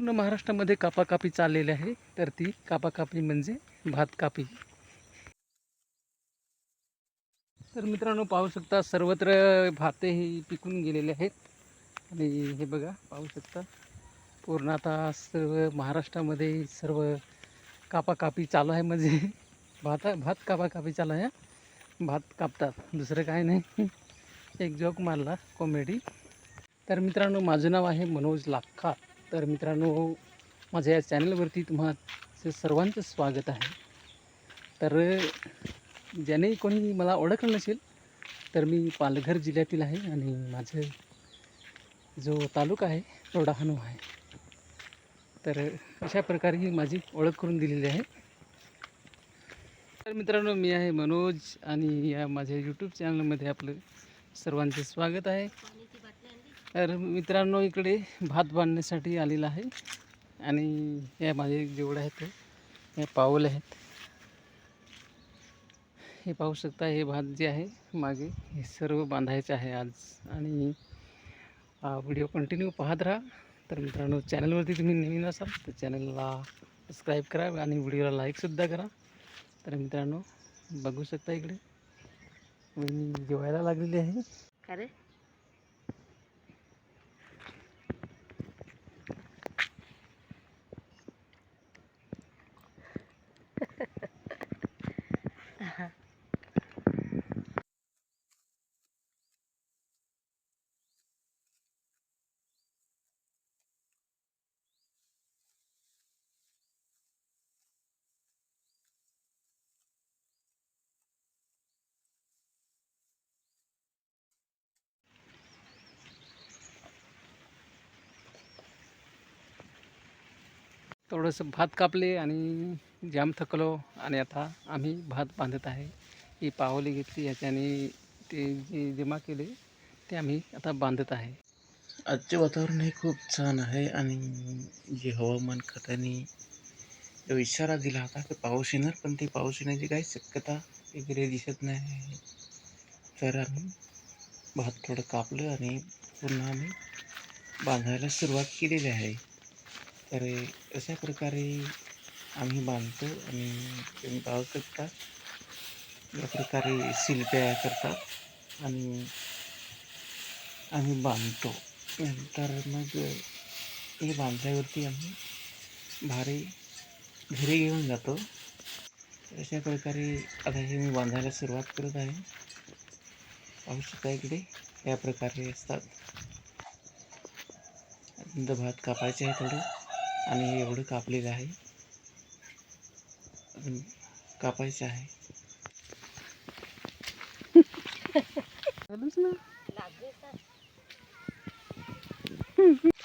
पूर्ण महाराष्ट्रामध्ये कापाकापी चाललेली आहे तर ती कापाकापी म्हणजे भात कापी तर मित्रांनो पाहू शकता सर्वत्र भाते ही पिकून गेलेले आहेत. आणि हे बघा पाहू शकता. पूर्ण आता सर्व महाराष्ट्रामध्ये सर्व कापाकापी चालू आहे म्हणजे भात भात कापाकापी चालू आहे. भात कापतात. दुसरं काय नाही. एक जोक मारला कॉमेडी तर मित्रांनो माझं नाव आहे मनोज लाखात तर मित्रांनो माझ्या या चॅनलवरती तुम्हाला सर्वांचं स्वागत आहे. तर ज्याने कोणी मला ओळखलं नसेल तर मी पालघर जिल्ह्यातील आहे आणि माझं जो तालुका आहे तो डहाणू आहे. तर अशा प्रकारे ही माझी ओळख करून दिलेली आहे. तर मित्रांनो मी आहे मनोज आणि या माझ्या यूट्यूब चॅनलमध्ये आपलं सर्वांचं स्वागत आहे. तर मित्रांनो इकडे भात बांधण्यासाठी आलेला आहे. आणि या माझे जेवढे आहेत हे पाऊल आहेत. हे पाहू शकता हे भात जे आहे मागे हे सर्व बांधायचे आहे आज. आणि व्हिडिओ कंटिन्यू पाहत राहा. तर मित्रांनो चॅनलवरती तुम्ही नवीन असाल तर चॅनलला सबस्क्राईब करा आणि व्हिडिओला लाईकसुद्धा करा. तर मित्रांनो बघू शकता इकडे. मी जेवायला लागलेली आहे. अरे थोडंसं भात कापले आणि जाम थकलो आणि आता आम्ही भात बांधत आहे. ही पावली घेतली याच्याने ते जे जमा केले ते आम्ही आता बांधत आहे. आजचे वातावरण हे खूप छान आहे आणि जे हवामान खात्याने जो इशारा दिला होता की पाऊस येणार पण ती पाऊस येण्याची काही शक्यता वगैरे दिसत नाही. तर आम्ही भात थोडं कापलं आणि पुन्हा आम्ही बांधायला सुरुवात केलेली आहे. तर अशा प्रकारे आम्ही बांधतो आणि तुम्ही पाहू शकता या प्रकारे शिल्प्या करतात आणि आम्ही बांधतो. नंतर मग हे बांधल्यावरती आम्ही भारी घरी घेऊन जातो. अशा प्रकारे आता हे मी बांधायला सुरुवात करत आहे. पाहू शकता इकडे. या प्रकारे असतात. भात कापायचे आहे थोडं. आणि हे एवढं कापलेलं आहे. कापायचं आहे.